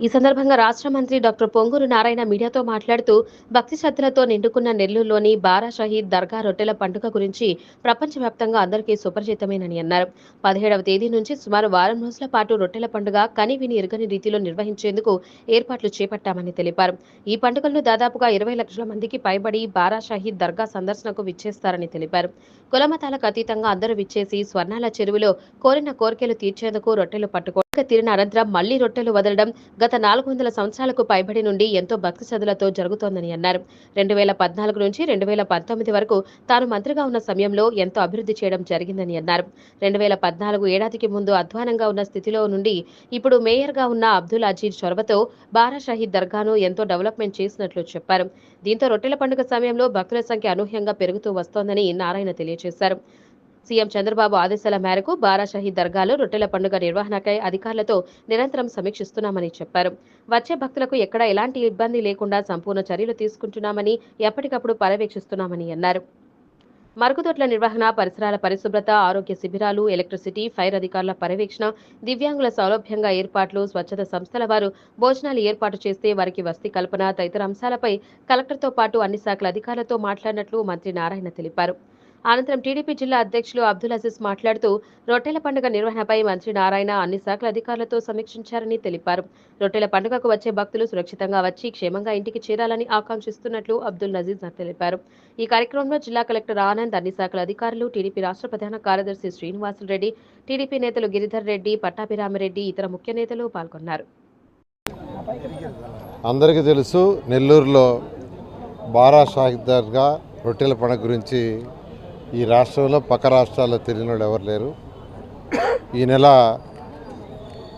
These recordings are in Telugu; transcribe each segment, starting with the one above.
ఈ సందర్భంగా రాష్ట్ర మంత్రి డాక్టర్ పొంగూరు నారాయణ మీడియాతో మాట్లాడుతూ భక్తి శ్రద్ధలతో నిండుకున్న నెల్లూరులోని బారా షహీద్ దర్గా రొట్టెల పండుగ గురించి ప్రపంచవ్యాప్తంగా అందరికీ సుపరిచితమేనని అన్నారు. పదిహేడవ తేదీ నుంచి సుమారు వారం రోజుల పాటు రొట్టెల పండుగ కనివిని ఎరుగని రీతిలో నిర్వహించేందుకు ఏర్పాట్లు చేపట్టామని తెలిపారు. ఈ పండుగలను దాదాపుగా ఇరవై లక్షల మందికి పైబడి బారా షహీద్ దర్గా సందర్శనకు విచ్చేస్తారని తెలిపారు. కులమతాలకు అతీతంగా అందరూ విచ్చేసి స్వర్ణాల చెరువులో కోరిన కోరికలు తీర్చేందుకు రొట్టెలు పట్టుకో తీరిన అనంతరం మళ్ళీ రొట్టెలు వదలడం గత నాలుగు వందల సంవత్సరాలకు పైబడి నుండి ఎంతో భక్తి శ్రద్ధలతో జరుగుతోందని అన్నారు. రెండు వేల పద్నాలుగు నుంచి రెండు వేల పంతొమ్మిది వరకు తాను మంత్రిగా ఉన్న సమయంలో ఎంతో అభివృద్ధి చేయడం జరిగిందని అన్నారు. రెండు వేల పద్నాలుగు ఏడాదికి ముందు అధ్వానంగా ఉన్న స్థితిలో నుండి ఇప్పుడు మేయర్గా ఉన్న అబ్దుల్ అజీజ్ చొరవతో బారా షహీద్ దర్గాను ఎంతో డెవలప్మెంట్ చేసినట్లు చెప్పారు. దీంతో రొట్టెల పండుగ సమయంలో భక్తుల సంఖ్య అనూహ్యంగా పెరుగుతూ వస్తోందని నారాయణ తెలియజేశారు. సీఎం చంద్రబాబు ఆదేశాల మేరకు బారా షహీద్ దర్గాలో రొట్టెల పండుగ నిర్వహణకై అధికారులతో నిరంతరం సమీక్షిస్తున్నామని చెప్పారు. వచ్చే భక్తులకు ఎక్కడా ఎలాంటి ఇబ్బంది లేకుండా సంపూర్ణ చర్యలు తీసుకుంటున్నామని ఎప్పటికప్పుడు పర్యవేక్షిస్తున్నామని అన్నారు. మరుగుదొడ్ల నిర్వహణ పరిసరాల పరిశుభ్రత ఆరోగ్య శిబిరాలు ఎలక్ట్రిసిటీ ఫైర్ అధికారుల పర్యవేక్షణ దివ్యాంగుల సౌలభ్యంగా ఏర్పాట్లు స్వచ్ఛత సంస్థల వారు భోజనాలు ఏర్పాటు చేస్తే వారికి వసతి కల్పన తదితర అంశాలపై కలెక్టర్తో పాటు అన్ని శాఖల అధికారులతో మాట్లాడినట్లు మంత్రి నారాయణ తెలిపారు. అనంతరం టీడీపీ జిల్లా అధ్యక్షులు అబ్దుల్ అజీజ్ మాట్లాడుతూ రొట్టెల పండుగ నిర్వహణపై మంత్రి నారాయణ అన్ని శాఖల అధికారులతో సమీక్షించారని తెలిపారు. రొట్టెల పండుగకు వచ్చే భక్తులు సురక్షితంగా వచ్చి క్షేమంగా ఇంటికి చేరాలని ఆకాంక్షిస్తున్నట్లు అబ్దుల్ నజీజ్ తెలిపారు. ఈ కార్యక్రమంలో జిల్లా కలెక్టర్ ఆనంద్ అన్ని శాఖల అధికారులు టీడీపీ రాష్ట్ర ప్రధాన కార్యదర్శి శ్రీనివాసులు రెడ్డి టీడీపీ నేతలు గిరిధర్ రెడ్డి పట్టాభిరామరెడ్డి ఇతర ముఖ్య నేతలు పాల్గొన్నారు. అందరికీ తెలుసు నెల్లూరులో బారా షాహిద్ రొట్టెల పండుగ గురించి ఈ రాష్ట్రంలో పక్క రాష్ట్రాల్లో తెలియని వాళ్ళు ఎవరు లేరు. ఈ నెల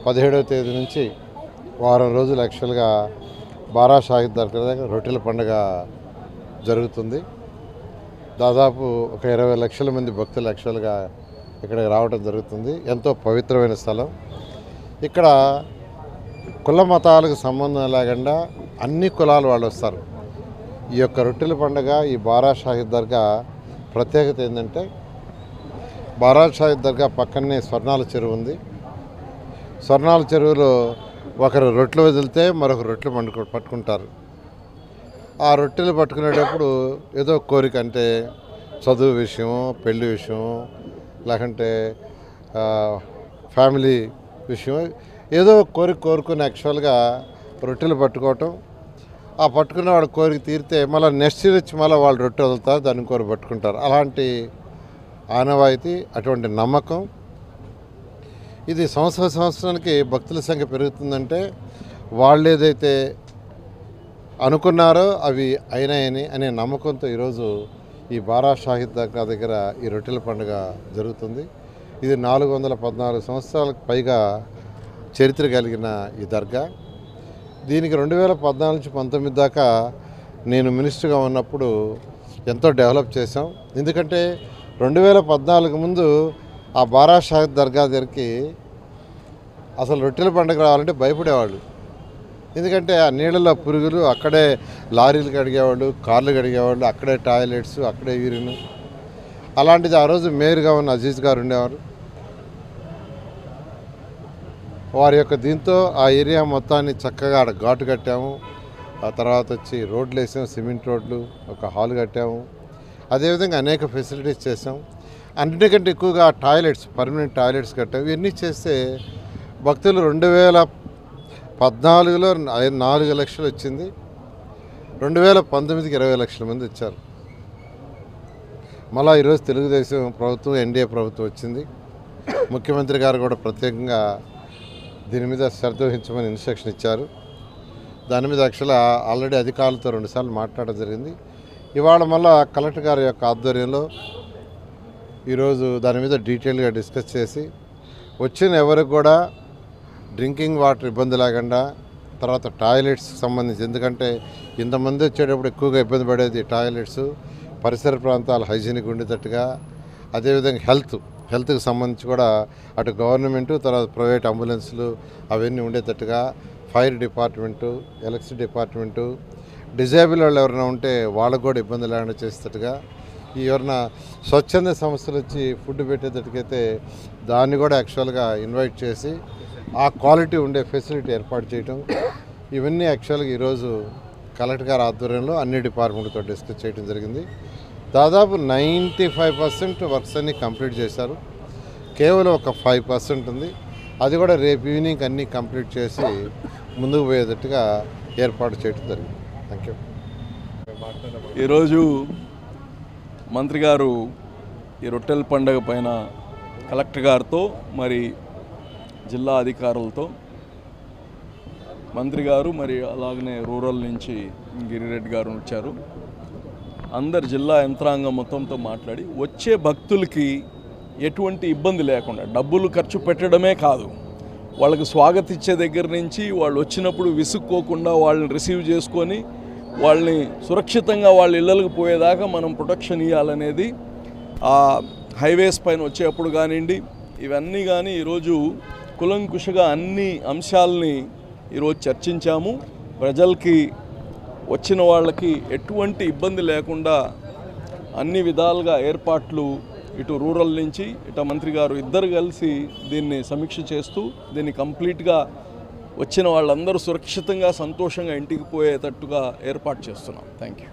పదిహేడవ తేదీ నుంచి వారం రోజులు యాక్చువల్గా బారా షాహిద్ దగ్గర దగ్గర రొట్టెల పండుగ జరుగుతుంది. దాదాపు ఒక ఇరవై లక్షల మంది భక్తులు యాక్చువల్గా ఇక్కడికి రావడం జరుగుతుంది. ఎంతో పవిత్రమైన స్థలం. ఇక్కడ కుల మతాలకు సంబంధం లేకుండా అన్ని కులాలు వాళ్ళు వస్తారు. ఈ యొక్క రొట్టెల పండుగ ఈ బారా షాహిద్ దర్గా ప్రత్యేకత ఏంటంటే బారా దర్గా పక్కనే స్వర్ణాల చెరువు ఉంది. స్వర్ణాల చెరువులో ఒకరు రొట్టెలు వదిలితే మరొక రొట్టెలు పండుకు పట్టుకుంటారు. ఆ రొట్టెలు పట్టుకునేటప్పుడు ఏదో కోరిక అంటే చదువు విషయం పెళ్ళి విషయం లేకంటే ఫ్యామిలీ విషయం ఏదో కోరిక కోరుకుని యాక్చువల్గా రొట్టెలు పట్టుకోవటం ఆ పట్టుకున్న వాడు కోరిక తీరితే మళ్ళీ నెక్స్ట్ ఇయర్ వచ్చి మళ్ళీ వాళ్ళు రొట్టె వదులుతారు దాన్ని కోరి పట్టుకుంటారు. అలాంటి ఆనవాయితీ అటువంటి నమ్మకం. ఇది సంవత్సర సంవత్సరానికి భక్తుల సంఖ్య పెరుగుతుందంటే వాళ్ళు ఏదైతే అనుకున్నారో అవి అయినాయని అనే నమ్మకంతో ఈరోజు ఈ బారా షాహిద్ దగ్గర దగ్గర ఈ రొట్టెల పండుగ జరుగుతుంది. ఇది నాలుగు వందల పద్నాలుగు సంవత్సరాలకు పైగా చరిత్ర కలిగిన ఈ దర్గా. దీనికి రెండు వేల పద్నాలుగు నుంచి పంతొమ్మిది దాకా నేను మినిస్టర్గా ఉన్నప్పుడు ఎంతో డెవలప్ చేశాం. ఎందుకంటే రెండు వేల పద్నాలుగు ముందు ఆ బారా షాహిద్ దర్గా దగ్గరికి అసలు రొట్టెల పండుగ రావాలంటే భయపడేవాళ్ళు. ఎందుకంటే ఆ నీళ్ళలో పురుగులు అక్కడే లారీలు కడిగేవాళ్ళు కార్లు కడిగేవాళ్ళు అక్కడే టాయిలెట్స్ అక్కడే యూరిన్. అలాంటిది ఆ రోజు మేయర్గా ఉన్న అజీజ్ గారు ఉండేవారు. వారి యొక్క దీంతో ఆ ఏరియా మొత్తాన్ని చక్కగా ఆడ ఘాటు కట్టాము. ఆ తర్వాత వచ్చి రోడ్లు వేసాము సిమెంట్ రోడ్లు ఒక హాల్ కట్టాము. అదేవిధంగా అనేక ఫెసిలిటీస్ చేసాం అన్నిటికంటే ఎక్కువగా టాయిలెట్స్ పర్మనెంట్ టాయిలెట్స్ కట్టాము ఇవన్నీ చేస్తే భక్తులు రెండు వేల పద్నాలుగులో నాలుగు లక్షలు వచ్చింది. రెండు వేల పంతొమ్మిదికి ఇరవై లక్షల మంది వచ్చారు. మళ్ళా ఈరోజు తెలుగుదేశం ప్రభుత్వం ఎన్డీఏ ప్రభుత్వం వచ్చింది. ముఖ్యమంత్రి గారు కూడా ప్రత్యేకంగా దీని మీద శ్రద్ధ ఇన్స్ట్రక్షన్ ఇచ్చారు. దాని మీద యాక్చువల్గా ఆల్రెడీ అధికారులతో రెండుసార్లు మాట్లాడడం జరిగింది. ఇవాళ మళ్ళా కలెక్టర్ గారి యొక్క ఆధ్వర్యంలో ఈరోజు దాని మీద డీటెయిల్గా డిస్కస్ చేసి వచ్చిన ఎవరికి కూడా డ్రింకింగ్ వాటర్ ఇబ్బంది లేకుండా తర్వాత టాయిలెట్స్ సంబంధించి ఎందుకంటే ఇంతమంది వచ్చేటప్పుడు ఎక్కువగా ఇబ్బంది పడేది టాయిలెట్స్ పరిసర ప్రాంతాలు హైజీనిక్ ఉండేటట్టుగా అదేవిధంగా హెల్త్. హెల్త్కి సంబంధించి కూడా అటు గవర్నమెంటు తర్వాత ప్రైవేట్ అంబులెన్స్లు అవన్నీ ఉండేటట్టుగా fire department electricity department disable వాళ్ళు ఎవరైనా ఉంటే వాళ్ళకు కూడా ఇబ్బంది లేకుండా చేసేటట్టుగా ఈ ఎవరైనా స్వచ్ఛంద సంస్థలు వచ్చి ఫుడ్ పెట్టేటట్టుకైతే దాన్ని కూడా యాక్చువల్గా ఇన్వైట్ చేసి ఆ క్వాలిటీ ఉండే ఫెసిలిటీ ఏర్పాటు చేయటం. ఇవన్నీ యాక్చువల్గా ఈరోజు కలెక్టర్ గారి ఆధ్వర్యంలో అన్ని డిపార్ట్మెంట్తో డిస్కస్ చేయడం జరిగింది. దాదాపు నైంటీ ఫైవ్ పర్సెంట్ వర్క్స్ అన్ని కంప్లీట్ చేశారు. కేవలం ఒక ఫైవ్ పర్సెంట్ ఉంది. అది కూడా రేపు ఈవినింగ్ అన్నీ కంప్లీట్ చేసి ముందుకు పోయేటట్టుగా ఏర్పాటు చేయడం జరిగింది. థ్యాంక్ యూ ఈరోజు మంత్రి గారు ఈ రొట్టెల పండగ పైన కలెక్టర్ గారితో మరి జిల్లా అధికారులతో మంత్రి గారు మరి అలాగనే రూరల్ నుంచి గిరిరెడ్డి గారు వచ్చారు. అందరు జిల్లా యంత్రాంగం మొత్తంతో మాట్లాడి వచ్చే భక్తులకి ఎటువంటి ఇబ్బంది లేకుండా డబ్బులు ఖర్చు పెట్టడమే కాదు. వాళ్ళకి స్వాగతిచ్చే దగ్గర నుంచి వాళ్ళు వచ్చినప్పుడు విసుక్కోకుండా వాళ్ళని రిసీవ్ చేసుకొని వాళ్ళని సురక్షితంగా వాళ్ళ ఇళ్ళకి పోయేదాకా మనం ప్రొటెక్షన్ ఇవ్వాలనేది ఆ హైవేస్ పైన వచ్చేప్పుడు కానివ్వండి ఇవన్నీ కానీ ఈరోజు కులంకుషగా అన్ని అంశాలని ఈరోజు చర్చించాము. ప్రజలకి వచ్చిన వాళ్ళకి ఎటువంటి ఇబ్బంది లేకుండా అన్ని విధాలుగా ఏర్పాట్లు ఇటు రూరల్ నుంచి ఇటు మంత్రి గారు ఇద్దరు కలిసి దీన్ని సమీక్ష చేస్తూ దీన్ని కంప్లీట్గా వచ్చిన వాళ్ళందరూ సురక్షితంగా సంతోషంగా ఇంటికి పోయేటట్టుగా ఏర్పాటు చేస్తున్నాం. Thank you